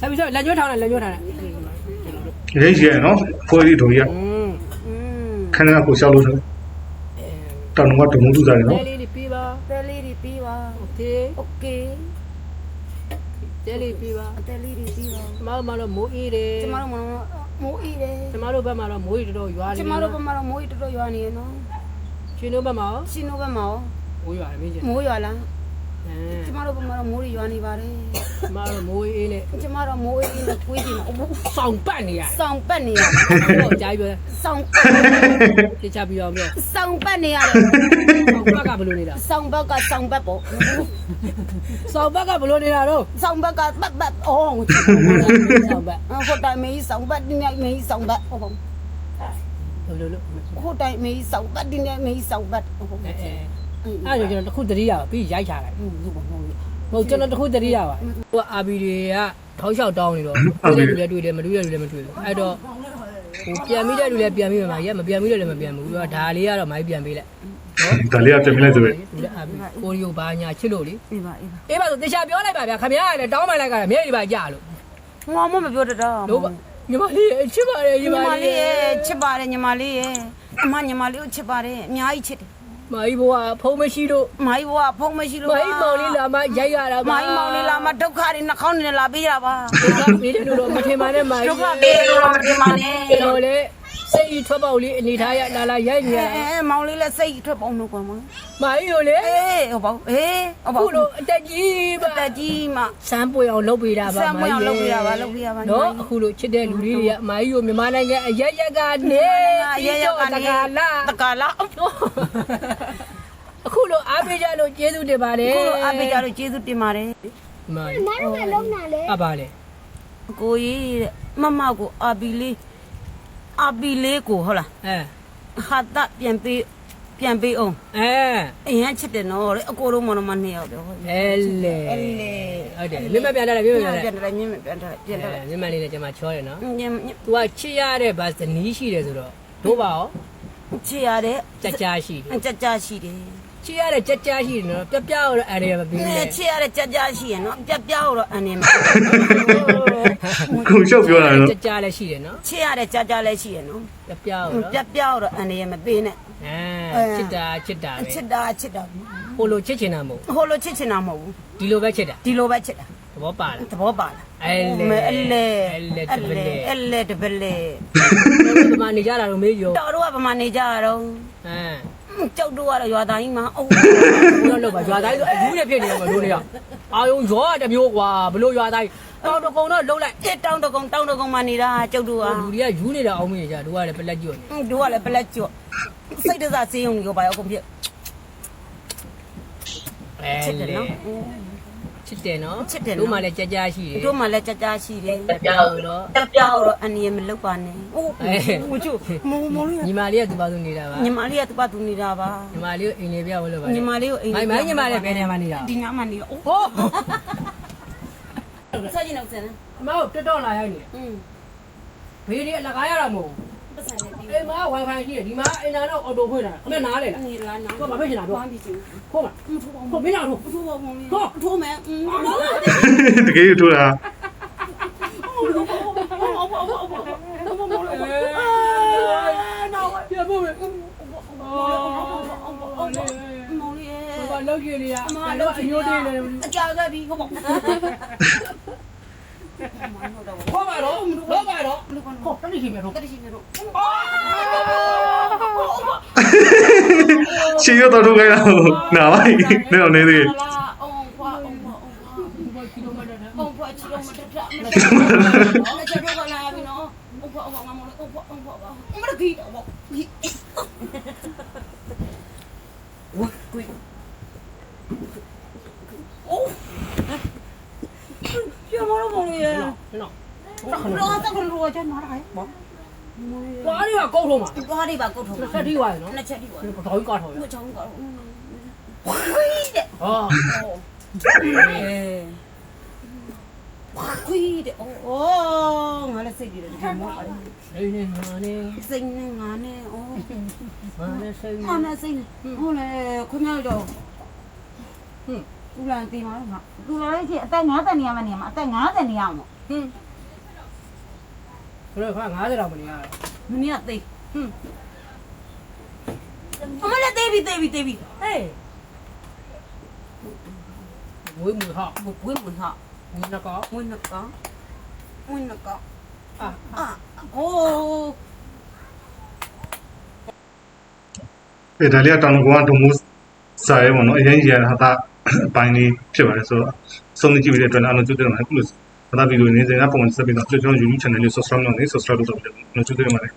ဆက်ပြီးဆက်လက်ညှိုးထောင်းတယ်လက်ညှိုးထောင်းတယ် ရိတ်ရနော်ဖွဲလေးတို့ရ อืม อืม ခဏကိုရှောက်လို့တယ်တောင်ကတမှုတူစားတယ် လဲ နော် လေးတွေပြီးပါ အသေးလေးတွေပြီးပါ โอเค โอเค တဲလေးပြီးပါ အသေးလေးတွေပြီးပါ ကျမတို့မှတော့မိုးအေးတယ် ကျမတို့မမိုးအေးတယ် ကျမတို့ဘက်မှာတော့မိုးရေတော်တော်ရွာနေ ကျမတို့ဘက်မှာတော့မိုးအေးတော်တော်ရွာနေရနော် ရှင်တို့ဘက်မှာရော ရှင်တို့ဘက်မှာရော မိုးရွာတယ်မင်းကြီး မိုးရွာလား အဲ ကျမတို့ဘက်မှာတော့မိုးတွေရွာနေပါတယ်ကျမတို့မိုးအေးနဲ့ကျမတို့မိုးအေးနဲ့ကွေးနေမှာအိုးစောင့်ပတ်နေရတယ်စောင်ပတ်နေရတော့ကြားပြီးစောင်ပြချပြီးအောင်ပြောစောင်ပတ်နေရတယ်စောင့်ပတ်ကဘယ်လိုနေတာစောင်ဘက်ကစောင်ဘက်ပေါ့စောင့်ပတ်ကဘယ်လိုနေတာတော့စောင်ဘက်ကပတ်ပတ်အော်စောင့်ပတ်ဟိုတိုင်မေးစောင်ဘက်ဒီနေ့မေးစောင်ဘက်ဟုတ်ဘယ်လိုလို့ဟိုတိုင်မေးစောင်ဘက်ဒီနေ့မေးစောင်ဘက်ဟုတ်အဲအဲ အဲအဲ့ဒါကျွန်တော်တခုတတိယပြီးရိုက်ချလိုက်ဟုတ်ပါဘူးဟုတ်ကျွန်တော်တခုတတိယပါဟိုအာဘီတွေကထောက်လျှောက်တောင်းနေတော့တွေ့တဲ့လူလည်းတွေ့တယ်မတွေ့တဲ့လူလည်းမတွေ့ဘူးအဲ့တော့ဟိုပြန်ပြီးတဲ့လူလည်းပြန်ပြီးမှာရက်မပြန်ပြီးတဲ့လူလည်းမပြန်ဘူးပြီးတော့ဒါလေးကတော့မိုင်းပြန်ပေးလိုက်နော်ဒါလေးကပြင်ပြလိုက်ဆိုပဲလူလည်းအာဘီကိုရီယိုဘာညာချစ်လို့လေအေးပါအေးပါအေးပါဆိုတေချာပြောလိုက်ပါဗျာခင်ဗျားကလည်းတောင်းမှလိုက်ကြတယ်မျက်ရည်ပါကြလို့ငေါမမပြောတတ်တော့လို့ပါညီမလေးချစ်ပါတယ်ညီညီမမလေးလေးရဲ့ချစ်ပါတယ်ညီမလေးရဲ့အမညီမလေးကိုချစ်ပါတယ်အများကြီးချစ်တယ် မာကြီးဘွားဖုံးမရှိလို့မိုင်းဘဝဖုံးမရှိလို့မာကြီးမောင်လေးလာမရိုက်ရတာမိုင်းမောင်လေးလာမဒုက္ခတွေနှာခေါင်းနဲ့လာပေးတာပါဒုက္ခပေးတယ်လို့တော့မထင်ပါနဲ့မာကြီးဒုက္ခပေးလို့မတင်ပါနဲ့ကျွန်တော်လည်း စိတ်ကြီးထွက်ပေါက်လေးအနေထားရလာလာရိုက်နေရအဲအဲမောင်လေးလည်းစိတ်ထွက်ပေါင်းလို့ကွာမမာကြီးတို့လေအေးဟုတ်ပါဘူးအေးဟုတ်ပါခုဘူးလိုအတက်ကြီးပါတက်ကြီးမှစမ်းပွေအောင်လုပ်ပေးတာပါစမ်းပွေအောင်လုပ်ပေးတာပါလုပ်ပေးတာပါညီမနော်ကြီးအခုလိုချစ်တဲ့လူလေးတွေကမာကြီးကိုမြန်မာနိုင်ငံအရက်ရက်ကနေရရကနေတကာလာတကာလာအခုလိုအားပေးကြလို့ကျေးဇူးတင်ပါတယ်ကိုလိုအပေးကြလို့ကျေးဇူးတင်ပါတယ်မာကြီးမတို့ကလုံးနာလေအပါလေကိုကြီးတဲ့မမကိုအာဘီလေး အာဘီလေးကိုဟုတ်လားအဲဟာတပြန်ပေးပြန်ပေးအောင်အဲအရင်ချစ်တယ်နော်လေအကိုတို့မတော်မနှစ်ယောက်တော့ဟုတ်အဲလေအဲ့လေဟုတ်တယ်မြမပြန်လာတယ်မြမပြန်လာတယ်ပြန်တယ်မြင်ပြန်တယ်ပြန်တယ်မြမလေးနဲ့ကျွန်မချောတယ်နော်ညင် तू ကချစ်ရတဲ့ဗတ်ဇနီးရှိတယ်ဆိုတော့တို့ပါရောချစ်ရတဲ့ကြကြရှိတယ်ကြကြရှိတယ်ချစ်ရတဲ့ကြကြရှိတယ်နော်ပြပြတော့အဲ့ဒါမပြီးဘူးလေချစ်ရတဲ့ကြကြရှိရနော်ပြပြတော့အနေမ ကိုရှောက်ပြောတာနော်ကြကြလည်းရှိတယ်နော်ချစ်ရတဲ့ကြကြလည်းရှိရနော်ပြပြတော့ပြပြတော့အနေမပေးနဲ့အဲချစ်တာချစ်တာပဲချစ်တာချစ်တာဟိုလိုချစ်ချင်တာမဟုတ်ဟိုလိုချစ်ချင်တာမဟုတ်ဘူးဒီလိုပဲချစ်တာဒီလိုပဲချစ်တာသဘောပါလားသဘောပါလားအဲလေအဲလေအဲလေတအဲပလေလေအဲလေတပလေဒီမှာနေကြတာတော့မေးရောတော်တို့ကဗမာနေကြရတော့အဲ ကြောက်တို့ကတော့ရွာသားကြီးမှာအိုးဘလို့လောက်ပါရွာသားကြီးဆိုအယူနဲ့ဖြစ်နေမှာလို့နေရအာယုံရောတစ်မျိုးကွာဘလို့ရွာသားကြီးတောင်းတကုံတော့လုံးလိုက်တစ်တောင်းတကုံတောင်းတကုံမှနေတာကြောက်တို့ကလူတွေကယူနေတာအောင်မင်းကြတို့ကလည်းပလက်ကျွတ်နေတို့ကလည်းပလက်ကြော့စိတ်တစားစေးုံကိုပါရောက်ကုန်ပြအဲချစ်တယ်လေနော် ချစ်တယ်နော်ချစ်တယ်နော် တို့မှလည်းကြကြရှိတယ် တို့မှလည်းကြကြရှိတယ်ပြောက်တော့တပြောက်တော့အနေမလုပ်ပါနဲ့အိုးအဲမချို့မမလေးညီမလေးကသူ့ပါသူနေတာပါညီမလေးကသူ့ဘာသူနေတာပါညီမလေးကိုအိမ်လေးပြဖို့လို့ပါညီမလေးကိုအိမ်မိုင်းမိုင်းညီမလေးဘယ်နေမှာနေတာဒီညမှာနေအိုးဟောဆက်ကြည့်နောက်စမ်းအမတို့တက်တော့လာရိုက်နေอืมဘေးလေးအလကားရတာမဟုတ် ပတ်စံနေပြီအိမ်မှာ wifi ရှိတယ်ဒီမှာအင်တာနက်အော်တိုဖွင့်တာအမေနားလေလားနေလားနားကိုမဖိတ်ချင်တာတော့ဘာဖြစ်ချင်ဟုတ်မှာမထိုးပါဘူးဟုတ်မင်းအောင်တို့ထိုးပါဘူးထိုးထိုးမယ်อืมတကယ်ထိုးတာပြဖို့မယ်မောင်လေးဘာလောက်ကြည့်နေရအမတော့အညိုးတင်းနေအကြာခဲ့ပြီဟုတ်ပါခေါ်ပါတော့တော့ပါတော့ဟုတ်တတိရှိမယ်တော့တတိရှိနေတော့ရှင်းရတော့ထိုးခိုင်းတာနာပါ့နေတော့နေသေးတယ်လာအောင်ဖွာအောင်ဖွာအောင်ဖွာကီလိုမီတာနဲ့အောင်ဖွာချီတော့မတ က်တာမတက်တာလက်ချက်တော့လာပြီနော်အောင်ဖွာအောင်ဖွာငါမလို့အောင်ဖွာအောင်ဖွာမရကြီးတော့ဝတ်ကွေအိုးပြမလို့မလို့ရ နော် တော့တော့ကတော့ကျန်လာတယ်ဘာကွာရီကကောက်ထုံးမှာဘာတွေပါကုတ်ထုံးဆက်တီးသွားရနော်နှစ်ချက်ဒီပါတော်ကြီးကောက်ထုံးရဘချောင်းကတော့ဝိုင်းတဲ့ဟောခွေးတဲ့အိုးငါလည်းစိတ်ကြည့်တယ်ဒီမောပါတယ်နေနေမာနေစိတ်နဲ့ငါနဲ့အိုးမာနေဆိုင်ငါနဲ့စိတ်နဲ့ဟုတ်လေခွန်မြောက်တော့ဟွန်းသူလည်းတင်ပါတော့ငါသူလည်းရှိအသက်50နေရမှနေရမှာအသက်50နေရမှာဟ င်းဆိုတော့ခါ90တောင်မနေရတော့မင်းကသိဟွန်းအမလည်းတေးပြီတေးပြီတေးပြီဟေးဝေးမှုဟောက်ဝင်းမဟာဝင်းနကောဝင်းနကဝင်းနကအာအာအိုးအဲဒါလေးကတောင်ကွာဒုံမှုစာရဲပေါ့နော်အရင်ကြီးရတာဟာအပိုင်းလေးဖြစ်ပါတယ်ဆိုတော့ဆုံးနေကြည့်ပြီးတဲ့အတွက်လည်းအားလုံးကြိုးတင်ပါတယ်အခုလို ဘာသာဗီဒီယိုနေစဉ်ကပုံမှန်ဆက်ပြီးတော့ကျွန်တော် YouTube channel လေး subscribe လုပ်နေ subscribe လုပ်တော့ကျွန်တော်ကြိုးတင်ပါတယ်